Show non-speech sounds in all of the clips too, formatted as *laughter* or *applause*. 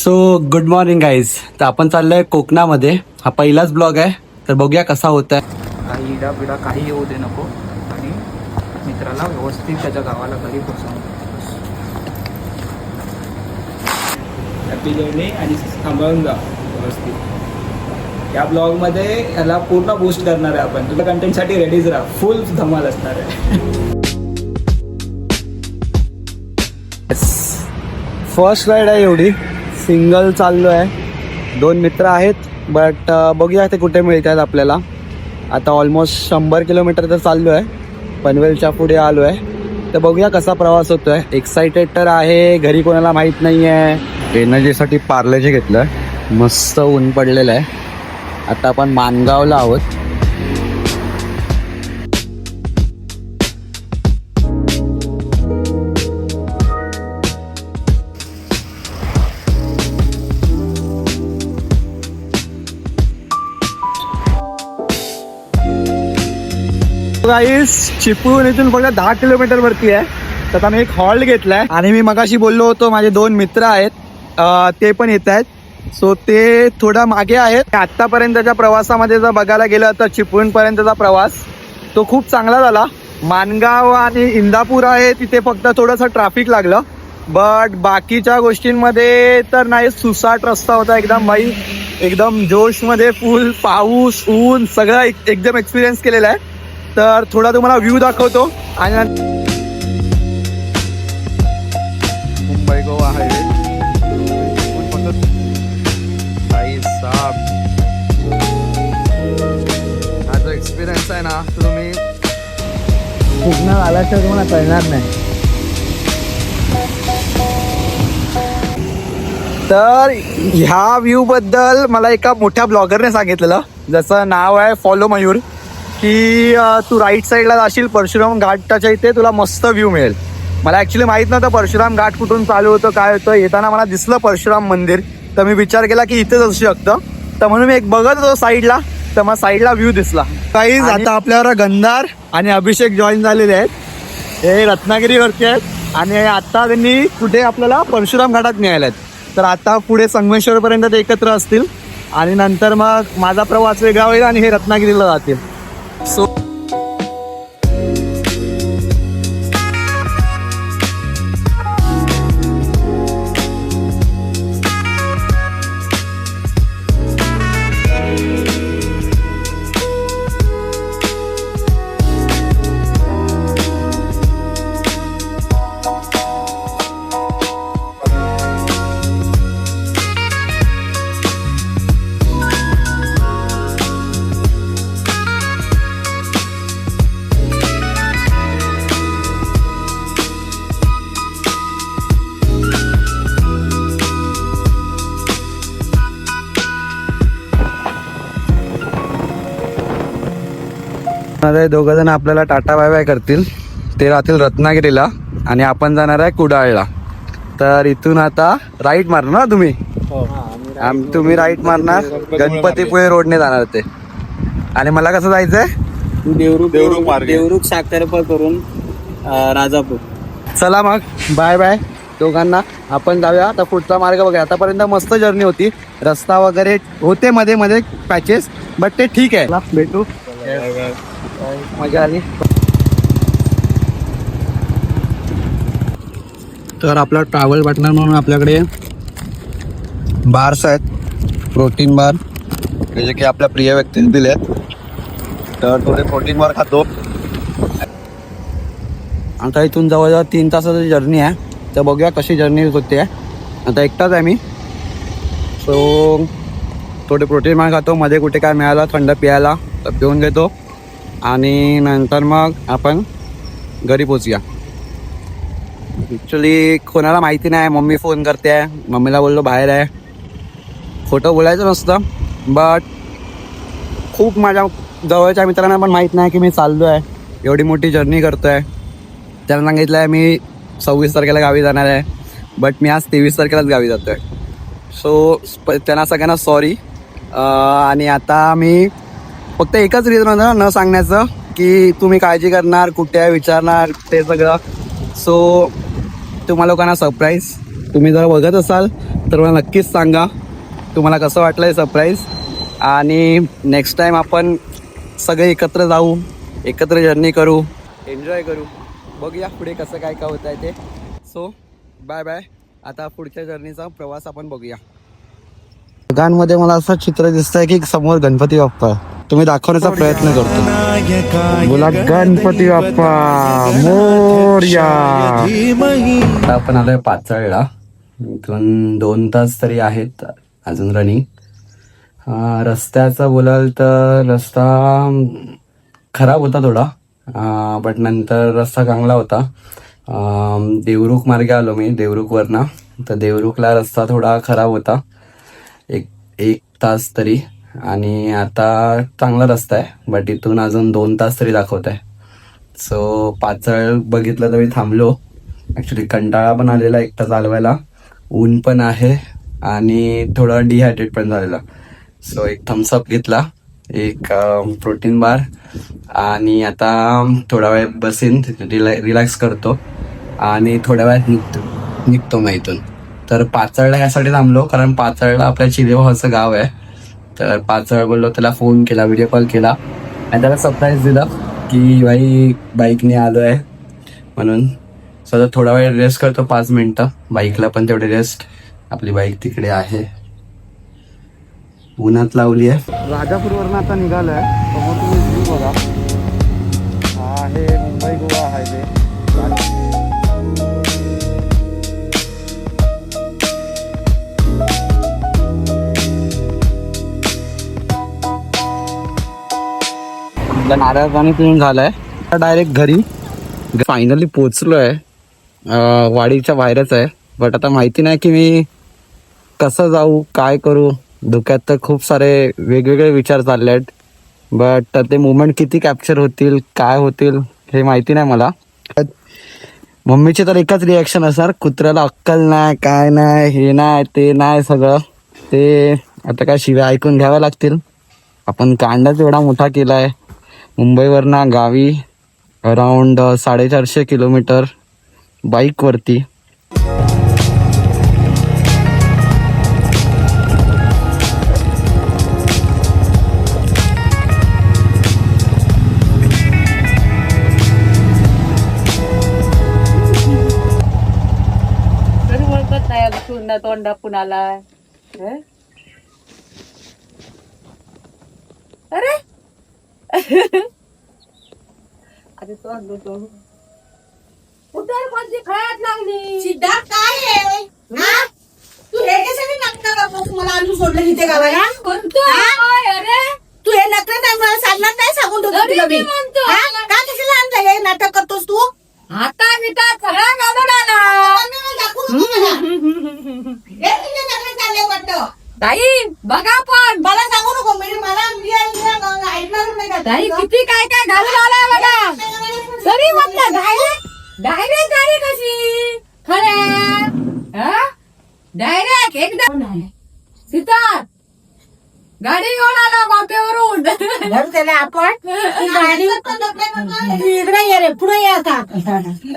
So good morning guys तर आपण चाललोय कोकणामध्ये. हा पहिलाच ब्लॉग आहे. तर बघूया कसा होत आहे काही इडा पिडा काही येऊ दे नको. आणि मित्राला व्यवस्थित त्याच्या गावाला घरी पोचवून हॅपी जर्नी आणि सांभाळून जा व्यवस्थित. या ब्लॉगमध्ये याला पूर्ण बूस्ट करणार आहे आपण. तुला कंटेंटसाठी रेडीच राहा फुल धमाल असणार आहे. फर्स्ट राईड आहे एवढी. सिंगल चाललो आहे दोन मित्र आहेत बट बघूया ते कुठे मिळतात आपल्याला. आता ऑलमोस्ट शंभर किलोमीटर तर चाललो आहे पनवेलच्या पुढे आलो आहे तर बघूया कसा प्रवास होतो आहे एक्सायटेड तर आहे घरी कोणाला माहीत नाही आहे एनर्जीसाठी पार्लेचे घेतलं आहे मस्त ऊन पडलेलं आहे. आता आपण मानगावला आहोत. गाईस चिपळूण इथून फक्त दहा किलोमीटर वरती आहे. तर आता मी एक हॉल्ट घेतलाय. आणि मी मगाशी बोललो होतो माझे दोन मित्र आहेत. ते पण येत आहेत. सो ते थोडा मागे आहेत. आतापर्यंतच्या प्रवासामध्ये जर बघायला गेलं तर चिपळूण पर्यंतचा प्रवास तो खूप चांगला झाला. मानगाव आणि इंदापूर आहे तिथे फक्त थोडंसं ट्रॅफिक लागलं. बट बाकीच्या गोष्टींमध्ये तर नाही सुसाट रस्ता होता एकदम भाई. एकदम जोशमध्ये फुल पाऊस ऊन सगळं एक- एकदम एक्सपिरियन्स केलेला आहे. तर थोडा तुम्हाला व्ह्यू दाखवतो. आणि मुंबई गोवा हायवे हा जो एक्सपिरियन्स आहे ना तो तुम्ही आला आल्याशिवाय तुम्हाला कळणार नाही. तर ह्या व्ह्यू बद्दल मला एका मोठ्या ब्लॉगरने सांगितलेलं जसं नाव आहे फॉलो मयूर. की तू राईट साईडला जाशील परशुराम घाटाच्या इथे तुला मस्त व्ह्यू मिळेल. मला ॲक्च्युली माहीत नव्हतं परशुराम घाट कुठून चालू होतं काय होतं. येताना मला दिसलं परशुराम मंदिर. तर मी विचार केला की इथेच असू शकतं. तर म्हणून मी एक बघत होतो साईडला तर मग साईडला व्ह्यू दिसला. काहीच आता आपल्यावर गंधार आणि अभिषेक जॉईन झालेले आहेत. हे रत्नागिरीवरती आहेत. आणि आता त्यांनी कुठे आपल्याला परशुराम घाटात न्यायला आहेत. तर आता पुढे संगमेश्वरपर्यंत ते एकत्र असतील. आणि नंतर मग माझा प्रवास वेगळा होईल आणि हे रत्नागिरीला जातील. सो आता दोघं जण आपल्याला टाटा बाय बाय करतील. ते राहतील रत्नागिरीला आणि आपण जाणार आहे कुडाळला. तर इथून आता राईट मारणार ना तुम्ही? आम तुम्ही राईट मारणार. गणपतीपुळे रोडने जाणार ते. आणि मला कसं जायचंय? देवरुख देवरुख मार्गे. देवरुख साखरपा करून राजापूर. चला मग. Bye bye. दोघांना आपण जाऊया. आता पुढचा मार्ग बघा आतापर्यंत मस्त जर्नी होती. रस्ता वगैरे होते मध्ये मध्ये पॅचेस बट ते ठीक आहे. चला, भेटू. मजा आली. तर आपला ट्रॅव्हल पार्टनर म्हणून आपल्याकडे बार्स आहेत. प्रोटीन बार जे की आपल्या प्रिय व्यक्तीने दिले आहेत तर थोडे प्रोटीन बार खातो. आता इथून जवळजवळ तीन तासाची जर्नी आहे. तर बघूया कशी जर्नी होते. आता एकटाच आहे मी. सो थोडे प्रोटीन बार खातो. मध्ये कुठे काय मिळालं? थंड प्यायला. तर पिऊन घेतो. आणि नंतर मग आपण घरी पोचूया. ॲक्च्युली कोणाला माहिती नाही मम्मी फोन करते आहे मम्मीला बोललो बाहेर आहे. खोटं बोलायचं नसतं बट खूप माझ्या जवळच्या मित्रांना पण माहीत नाही की मी चाललो आहे. एवढी मोठी जर्नी करतो आहे त्यांना सांगितलं आहे मी सव्वीस तारखेला गावी जाणार आहे बट मी आज तेवीस तारखेलाच गावी जातो आहे सो त्यांना सगळ्यांना सॉरी आणि आता मी फक्त एकच रिझन होतं न सांगण्याचं की तुम्ही काळजी करणार कुठे विचारणार ते सगळं. सो तुम्हा लोकांना सरप्राईज तुम्ही जर बघत असाल तर मला नक्कीच सांगा तुम्हाला कसं वाटलं आहे सरप्राईज आणि नेक्स्ट टाईम आपण सगळे एकत्र जाऊ एकत्र जर्नी करू एन्जॉय करू. बघूया पुढे कसं काय काय होत आहे ते. सो बाय बाय आता पुढच्या जर्नीचा प्रवास आपण बघूया. ढगांमध्ये मला असं चित्र दिसत आहे की समोर गणपती बाप्पा तुम्ही दाखवण्याचा प्रयत्न करतो. बोला गणपती बाप्पा मोर्या. आता आपण आलोय पाचळला. इथून दोन तास तरी आहेत अजून रनिंग रस्त्याचं बोलाल तर रस्ता खराब होता थोडा. बट नंतर रस्ता चांगला होता. देवरुख मार्गे आलो मी देवरुखवरनं. तर देवरुखला रस्ता थोडा खराब होता. एक एक तास तरी. आणि आता चांगला रस्ता आहे बट इथून अजून दोन तास तरी दाखवत आहे. सो पाचळ बघितलं तर मी थांबलो. ॲक्च्युली कंटाळा पण आलेला एकटा चालवायला. ऊन पण आहे आणि थोडं डिहायड्रेट पण झालेला. सो एक थम्सअप घेतला. एक प्रोटीन बार आणि आता थोडा वेळ बसेन रिलॅ रिलॅक्स करतो. आणि थोड्या वेळात निघतो निघतो मग इथून. तर पाचळला यासाठी थांबलो कारण पाचळला आपल्या चिरेभावाचं गाव आहे. तर पाचळ बोललो त्याला फोन केला व्हिडिओ कॉल केला. आणि त्याला सरप्राईज दिला की भाई बाईकने आलो आहे म्हणून सो थोडा वेळ रेस्ट करतो पाच मिनटं. बाईकला पण तेवढे रेस्ट आपली बाईक तिकडे आहे. उन्हात लावली आहे. राजापूरवरनं आता निघालोय. समोर तुम्ही बघा. हा आहे मुंबई गोवा हायवे. नारळ पाणी पिऊन झालंय. डायरेक्ट घरी फायनली पोचलोय. आहे वाडीच्या बाहेरच आहे. बट आता माहिती नाही की मी कसं जाऊ काय करू? धुक्यात तर खूप सारे वेगवेगळे विचार चालले आहेत. बट ते मुवमेंट किती कॅप्चर होतील काय होतील हे माहिती नाही मला. मम्मीचे तर एकच रिॲक्शन असणार कुत्र्याला अक्कल नाही काय नाही हे नाही ते नाही सगळं. ते आता काय शिव्या ऐकून घ्याव्या लागतील. आपण कांडाच एवढा मोठा केला आहे मुंबईवरनं गावी अराउंड साडेचारशे किलोमीटर बाईकवरती तोंडा तोंडा कुणाला. अरे! अरे अरे तोंड तोंड कुठं कोणती खळ्यात लागली? सिद्धार्थ काय आहे? हा? तू हे कशाने नकटा करतोस? मला आणून सोडलं इथे गावाला. कोणतं? काय अरे? तू हे नकटा नाही मला सांगणार नाही सांगून ठेवतो तरी तुला मी मी. म्हणतो. हा? का कशाला आणलं हे नाटक करतोस तू आता बिटा सगळा घालून आला मला दाखवू नको मला. हे तुझे नखरे चालले वाटतं. ताई बघा पण. मला सांगू नको मी मला मी ऐकणार नाही का ताई किती काय काय घालून आलाय बघा. तरी म्हटलं डायरेक्ट डायरेक्ट गाडी कशी? खऱ्या डायरेक्ट एकदम सीता गाडी घेऊन आला बापेवरून. त्याला आपण. *laughs* गाडी इकडे ये रे पुढे ये आता.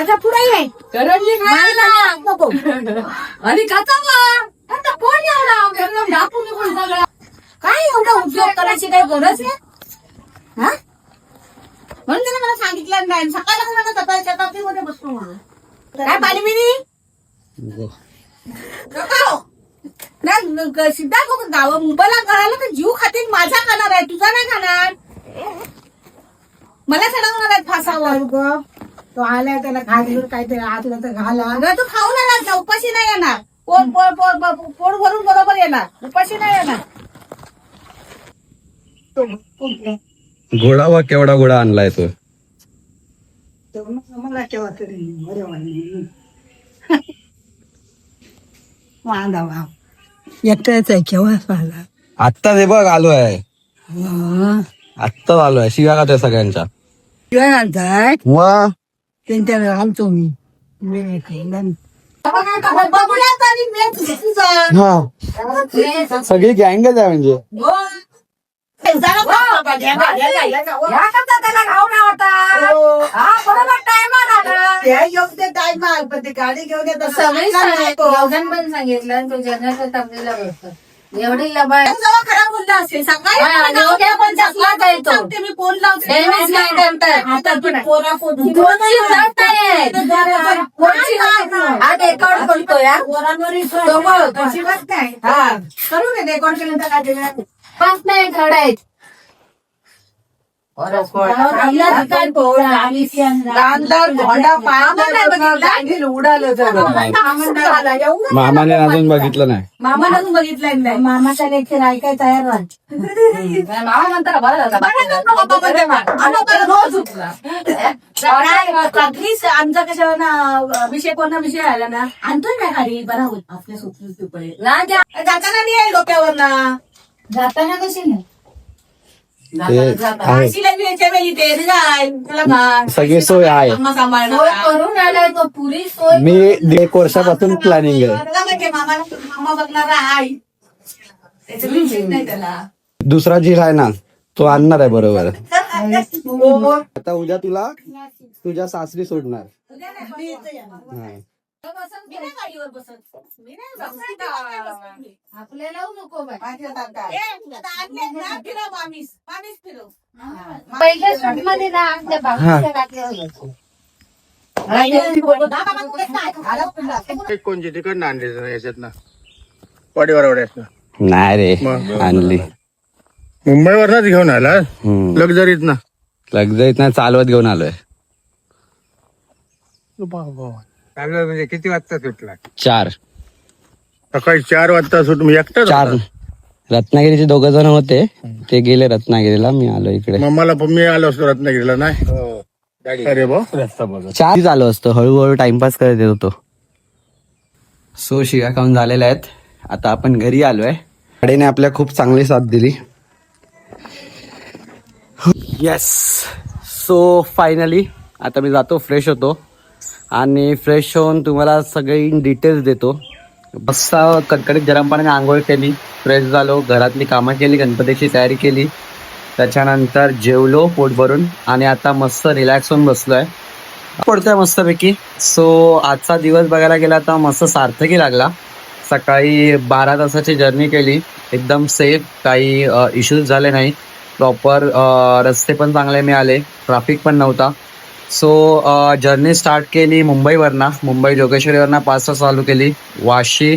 आता पुढे ये. करंजी खायला. आणि कसा आता कोण एवढा एकदम ढापून निघून सगळा काय एवढा उपयोग करायची काय गरज आहे हा? म्हणून त्याने मला सांगितलं नाही. सकाळला मला सकाळच्या शताब्दीमध्ये बसतो म्हणून. काय पाणी बिनी नको. नाही, न- ग- सिद्धार्थ गाव मुंबईला करायला तर जीव खातील. माझा खाणार आहे. तुझा नाही खाणार. मला सडवणार आहे फासावर. तो आलाय त्याला खाली काहीतरी आतलं तर घाला. अगं तू खाऊन येणार का उपाशी नाही येणार. पोट भरून बरोबर येणार. उपाशी नाही येणार. वा केवढा घोडा आणलाय तो? मला केव्हा तरी बरे वाटले. वांदा भाव एकट्याच आहे केव्हा आला बघ आत्ताच आलोय शिव्या का त्या सगळ्यांच्या. काय घालताय? वा. त्यांच्या घालतो मी. हा. सगळी गँगच आहे म्हणजे. या करता त्याला घावला होता हा बरोबर. टायमात आला त्या योग्य टाइम ते गाडी घेऊन येत सगळी योगन पण सांगितलं तो जर्नल तापलेला बसतो एवढी लबाड. खराब बोलला असेल. सांगते मी फोन लावते. रेकॉर्ड करतो या तो बघ. अजिबात नाही हा. करू रेकॉर्ड केलं तर काय? पाच नाही खडा आहेत काय पोळा आम्ही गांधार घोडा पाय उडालं मामाने अजून बघितलं नाही. मामाला तू बघितलंय नाही. मामाचा लेक्चर ऐकाय तयार रात्रीच आमचा कशावर ना विषय कोणता विषय आला ना आणतोय ना गाडी बरा होत आपल्या सुटली पडेल. ना जाताना नाही आहे डोक्यावर ना. जाताना कशी नाही? सगळी सोय आहे. मी एक वर्षापासून प्लॅनिंग आहे. त्याला म्हणजे मामाला मामा बघणारा आहे. त्याचं टेन्शन नाही त्याला. दुसरा झील आहे ना तो आणणार आहे बरोबर. हो. आता उद्या तुला तुझ्या सासरी सोडणार. मी नाही गाडीवर बसत. मी नाही बसत. आपल्याला लावू नको बाय माझ्यासारखा. ए, आता आणले ना, फिरव मामीस. मामीस फिरव. पहिल्या शूटमध्ये ना आमच्या बाबूच्या? आला पुन्हा. कोणची आणली वाडीवर नाही रे? आणली. मुंबईवरनच घेऊन आला. लक्झरीत ना? लगजाईत नाही चालवत घेऊन आलोय. चांगलं म्हणजे किती वाजता सुटला? चार. सकाळी चार वाजता सुट मी एकटाच चार. रत्नागिरीचे दोघ जण होते. ते गेले रत्नागिरीला मी आलो इकडे. मग मला पण मी आलो असतो रत्नागिरीला नाही? अरे भाऊ चार झालो असतो. हळूहळू टाइमपास करत येत होतो. सो शिव्या खाऊन झालेल्या आहेत. आता आपण घरी आलोय. गाडीने आपल्या खूप चांगली साथ दिली. येस सो फायनली आता मी जातो फ्रेश होतो. आणि फ्रेश होऊन तुम्हाला सगळी डिटेल्स देतो. मस्त कडकडीत गरम पाण्याने आंघोळ केली फ्रेश झालो घरातली कामं केली गणपतीची तयारी केली. त्याच्यानंतर जेवलो पोट भरून आणि आता मस्त रिलॅक्स होऊन बसलो आहे पडतोय मस्तपैकी. सो आजचा दिवस बघायला गेला तर मस्त सार्थकी लागला. सकाळी बारा तासाची जर्नी केली. एकदम सेफ काही इश्यूज झाले नाही. प्रॉपर रस्ते पण चांगले मिळाले. ट्रॅफिक पण नव्हता. सो जर्नी स्टार्ट केली मुंबईवरनं. मुंबई जोगेश्वरीवरनं पाच तास चालू केली. वाशी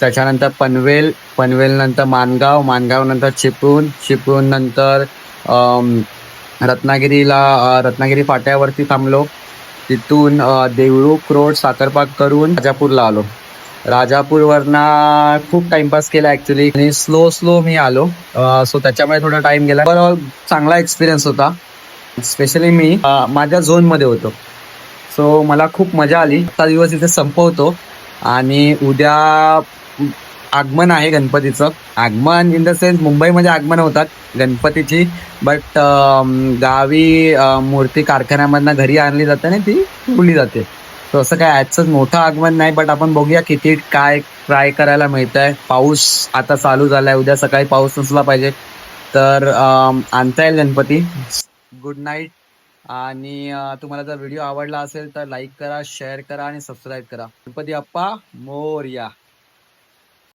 त्याच्यानंतर पनवेल पनवेल नंतर मानगाव मानगाव नंतर चिपळूण चिपळूण नंतर रत्नागिरीला रत्नागिरी फाट्यावरती थांबलो. तिथून देवळू देवळूक रोड साखरपाक करून राजापूरला आलो. राजापूरवरनं खूप टाइमपास केला ऍक्च्युली आणि स्लो स्लो मी आलो. सो त्याच्यामुळे थोडा टाइम गेला. ओव्हरऑल चांगला एक्सपिरियन्स होता. स्पेशली मी माझ्या झोनमध्ये होतो. सो मला खूप मजा आली. आता दिवस इथे संपवतो. आणि उद्या आगमन आहे गणपतीचं. आगमन इन द सेन्स मुंबईमध्ये आगमन होतात गणपतीची. बट गावी मूर्ती कारखान्यामधनं घरी आणली जाते आणि ती उडली जाते. तर असं काय ॲजचं मोठं आगमन नाही बट आपण बघूया किती काय ट्राय करायला मिळत आहे पाऊस आता चालू झाला आहे उद्या सकाळी पाऊस नसला पाहिजे. तर आणता येईल गणपती. Good night. आणि तुम्हाला जर व्हिडिओ आवडला असेल तर लाईक करा शेअर करा आणि सबस्क्राईब करा. गणपती अप्पा मोरया.